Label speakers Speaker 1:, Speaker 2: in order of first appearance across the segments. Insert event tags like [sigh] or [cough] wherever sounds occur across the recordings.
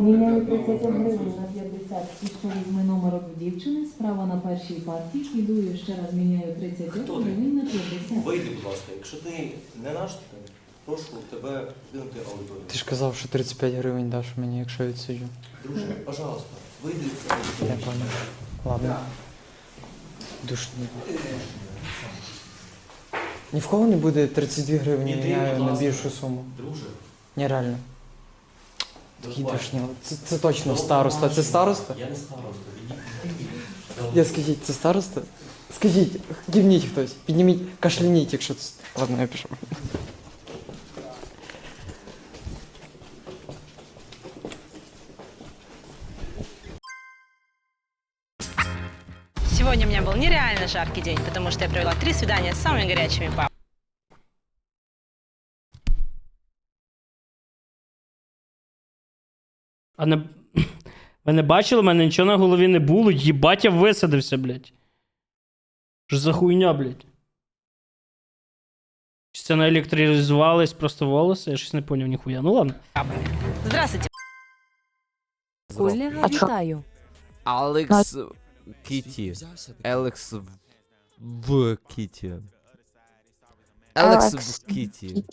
Speaker 1: Міняю 37 гривень на 50 і ще візьми номер в дівчини. Справа на першій партії. Кідую ще раз міняю 35
Speaker 2: Хто ти?
Speaker 1: гривень на 50.
Speaker 2: Вийди, будь ласка. Якщо ти не наш, то прошу тебе кинути аудиторію.
Speaker 3: Ти ж казав, що 35 гривень даш мені, якщо я відсиджу.
Speaker 2: Друже, пожалуйста, вийди з
Speaker 3: Я
Speaker 2: аудиторії.
Speaker 3: понял. Ладно. Душні. Ні в кого не буде 32 гривні,
Speaker 2: будь
Speaker 3: на
Speaker 2: ласка.
Speaker 3: більшу суму.
Speaker 2: Друже,
Speaker 3: Ні, реально. Такі
Speaker 2: давай.
Speaker 3: душні. Це, це точно староста. Це староста?
Speaker 2: Я не староста. Відійди. [laughs]
Speaker 3: Я скажіть, це староста? Скажіть, кивніть хтось, підніміть, кашляніть, якщо це. Ладно, я пішов.
Speaker 4: Сегодня у меня был нереально жаркий день, потому что я провела три свидания с самыми горячими папами.
Speaker 5: А не... Ви не бачили, в мене нічого на голові не було. Їбать, я висадився, блядь. Що за хуйня, блядь? Чи це наелектризувались просто волоси? Я щось не поняв ніхуя. Ну ладно.
Speaker 4: Здравствуйте.
Speaker 1: Ольга, вітаю.
Speaker 6: Алекс Кіті. Алекс в- в Кіті. Алекс
Speaker 7: Алекс
Speaker 6: в Кіті.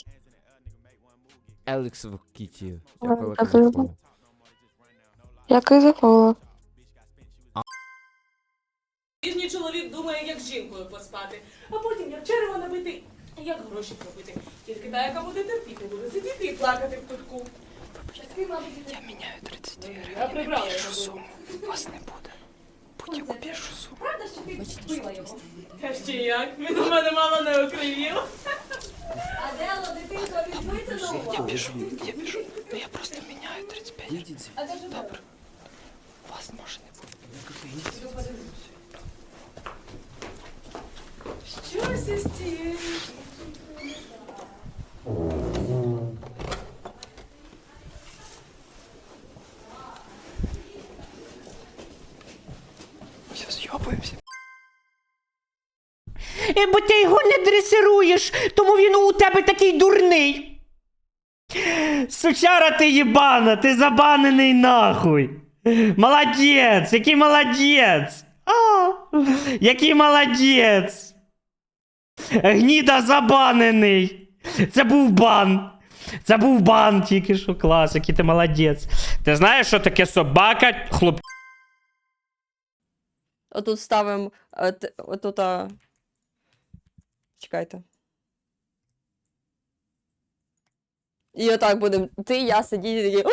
Speaker 6: Алекс в Кіті. Як
Speaker 7: Як і.
Speaker 8: Пізній чоловік думає, як з жінкою поспати, а потім як черево набити, як гроші пробити. Тільки та, яка буде терпіти, буде сидіти і плакати в кутку. Мабуть, Я міняю 32 гривень. Я прибрала його суму.
Speaker 3: Вас не буде. Будь-яку більшу суму.
Speaker 8: Правда, що ти вбила його? Та ще як? Він у мене мало не окривів. [laughs] Адело, дитинко, візьмися на увагу.
Speaker 3: біжу, я біжу. Ну я просто 35.
Speaker 8: А де живе?
Speaker 3: Вас може не буде.
Speaker 8: Щось із.
Speaker 5: Е, бо ти його не дресируєш, тому він у тебе такий дурний. Сучара ти їбана, ти забанений нахуй. Молодець, який молодець. А, який молодець. Гніда забанений. Це був бан. Це був бан тільки що клас, який ти молодець. Ти знаєш, що таке собака, хлоп.
Speaker 9: Отут ставимо. е, Отут. а, Чекайте. І отак будемо. Ти, я сидіти і такі.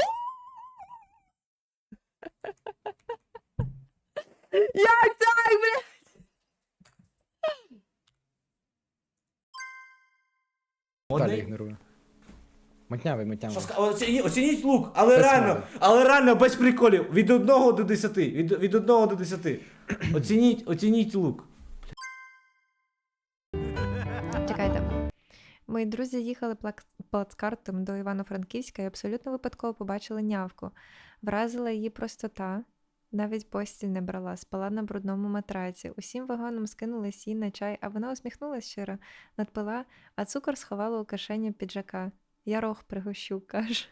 Speaker 9: Як так, бля?
Speaker 2: Модний?
Speaker 10: ігнорую. Мотнявий,
Speaker 2: Що
Speaker 10: мотнявий.
Speaker 2: ска- Оцініть, оцініть лук, але
Speaker 10: Без
Speaker 2: реально,
Speaker 10: мови.
Speaker 2: але реально без приколів. Від 1 до 10. Від, від 1 до 10. Оцініть, оцініть лук.
Speaker 7: Чекайте. Мої друзі їхали плак- плацкартом до Івано-Франківська і абсолютно випадково побачили нявку. Вразила її простота. Навіть постіль не брала, спала на брудному матраці. Усім вагоном скинули сій на чай, а вона усміхнулась щиро, надпила, а цукор сховала у кишеню піджака. Я рог пригощу, каже.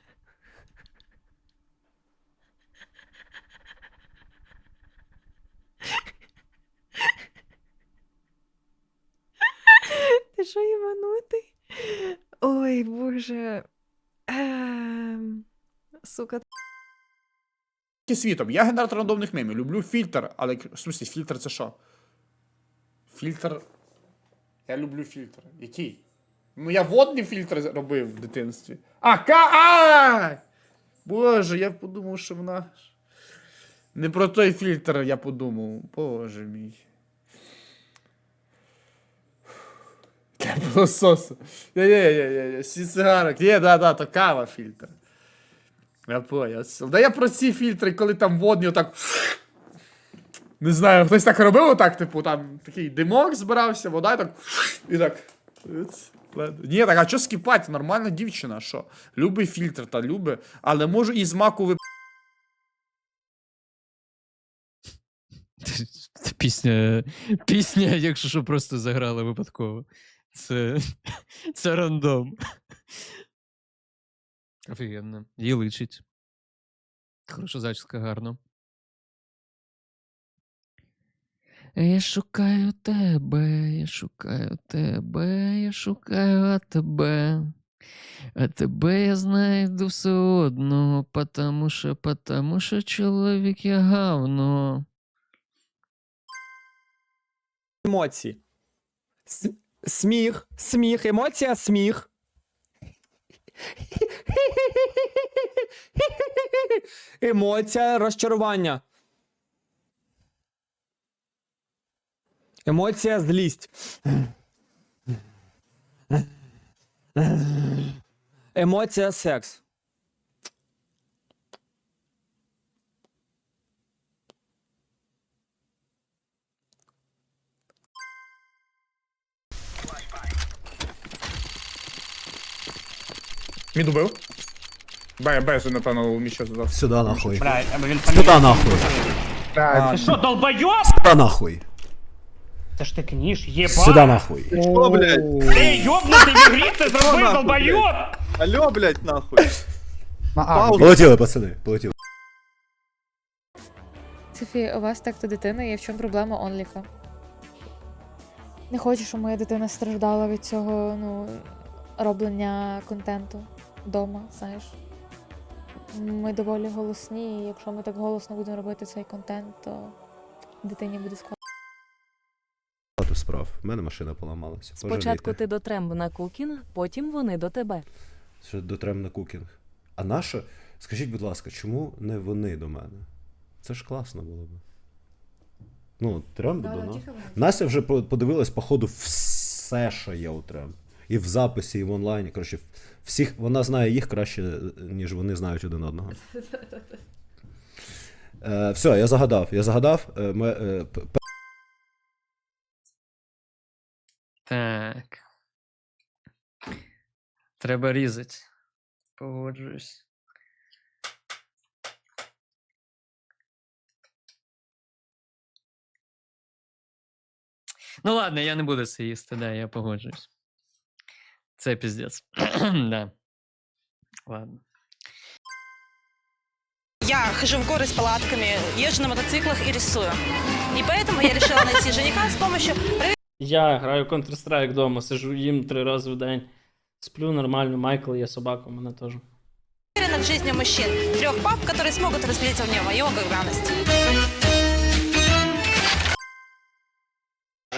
Speaker 7: Ти що іванутий? Ой, боже. Ем... Сука,
Speaker 10: світом. Я генератор рандомних мемів. Люблю фільтр, але смысле, фільтр це що? Фільтр. Я люблю фільтр. Який? Ну я водний фільтр робив в дитинстві. А, ка. А! Боже, я подумав, що вона. Не про той фільтр я подумав. Боже мій. Пилососу. Є-є-є, сі цигарок. Є, да, да, то кава фільтр. Я понял. Да я про ці фільтри, коли там водні отак. [sniffs] Не знаю, хтось так робив отак, типу, там такий димок збирався, вода і так. [sniffs] І так. Ні, так, а що скіпати? Нормальна дівчина, що? Любий фільтр та любить, але можу і з маку вип...
Speaker 3: Пісня. Пісня, якщо що, просто заграла випадково. Це. [laughs] Це рандом. Офігенно. Їй личить.
Speaker 6: Хороша зачіска, гарно. Я шукаю тебе, я шукаю тебе, я шукаю а тебе. А тебе я знайду все одно, потому що, потому що чоловік я гавно.
Speaker 11: Емоції. Сміх, сміх, емоція, сміх. Емоція розчарування. Емоція злість. Емоція секс.
Speaker 12: Мід убив? Б, Б, напевно, уміщав туди.
Speaker 2: Сюди нахуй.
Speaker 5: Бля, а він
Speaker 2: Сюди нахуй.
Speaker 5: Ти що, долбойоб?
Speaker 2: Сюди нахуй.
Speaker 5: Це ж ти ніж, єба.
Speaker 2: Сюди нахуй.
Speaker 12: Що, блядь?
Speaker 5: Ти йобнутий в ігрі, це зробив долбойоб!
Speaker 12: Алло, блядь, нахуй.
Speaker 2: Полетіли, пацани, полетіли.
Speaker 13: Софі, у вас так то дитина, є в чому проблема онліка? Не хочу, щоб моя дитина страждала від цього, ну, роблення контенту вдома, знаєш. Ми доволі голосні, і якщо ми так голосно будемо робити цей контент, то дитині буде складно.
Speaker 2: Багато справ. У мене машина поламалася.
Speaker 1: Спочатку ти до Тремб на Кукін, потім вони до тебе.
Speaker 2: Що дотрем на кукінг. А наша? Скажіть, будь ласка, чому не вони до мене? Це ж класно було б. Ну, трем до нас. Настя вже по- подивилась, походу, все, що є у трем. І в записі, і в онлайні. Коротше, всіх, вона знає їх краще, ніж вони знають один одного. [laughs] Е, все, я загадав. Я загадав. Е, ми, е, п- п-
Speaker 14: Так. Треба різати. Погоджуюсь. Ну ладно, я не буду це їсти, да, я погоджуюсь. Це піздець. [clears throat] да. Ладно.
Speaker 4: Я хожу в горы с палатками, езжу на мотоциклах и рисую. И поэтому я решила найти жениха с помощью
Speaker 5: Я граю Counter-Strike вдома, сижу їм три рази в день. Сплю нормально, Майкл є собака, у мене теж.
Speaker 4: проверенных в жизни мужчин. Трех пап, которые смогут разглядеть в нем мою граность.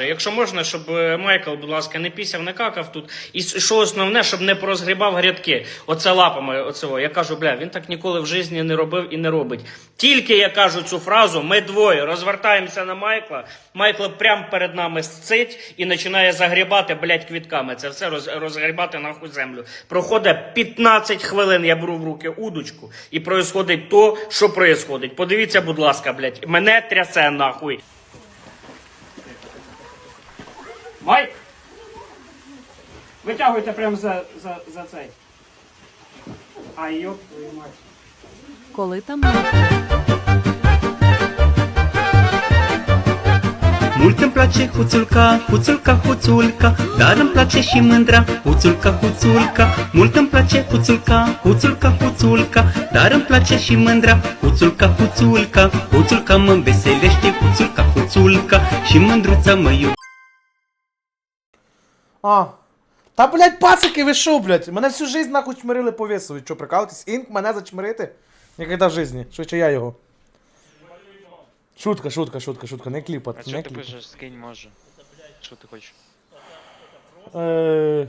Speaker 5: Якщо можна, щоб е, Майкл, будь ласка, не пісяв, не какав тут. І що основне, щоб не порозгрібав грядки. Оце лапами. Оцього. Я кажу, бля, він так ніколи в житті не робив і не робить. Тільки я кажу цю фразу, ми двоє розвертаємося на Майкла. Майкл прямо перед нами сцить і починає загрібати, блядь, квітками. Це все роз, розгрібати нахуй землю. Проходить 15 хвилин, я беру в руки удочку, і происходить то, що происходить. Подивіться, будь ласка, блядь, мене трясе нахуй. Майк! Витягуйте прямо за, за, за цей. А йоп твою мать.
Speaker 1: Коли там
Speaker 5: Mult îmi place huțulca, huțulca, huțulca Dar îmi place și mândra, huțulca, huțulca Mult îmi place huțulca, huțulca, huțulca Dar îmi place și mândra, huțulca, huțulca Huțulca mă înveselește, huțulca, huțulca Și mândruța mă iubește
Speaker 12: А. Та, блядь, пацики, ви що, блядь? Мене всю жизнь нахуй чмирили по весу. Ви що, прикалуєтесь? Інк мене зачмирити? Ніколи в житті. Швидше я його. Шутка, шутка, шутка, шутка. Не кліпати, не кліпати.
Speaker 14: скинь може. Що ти хочеш?
Speaker 12: Е,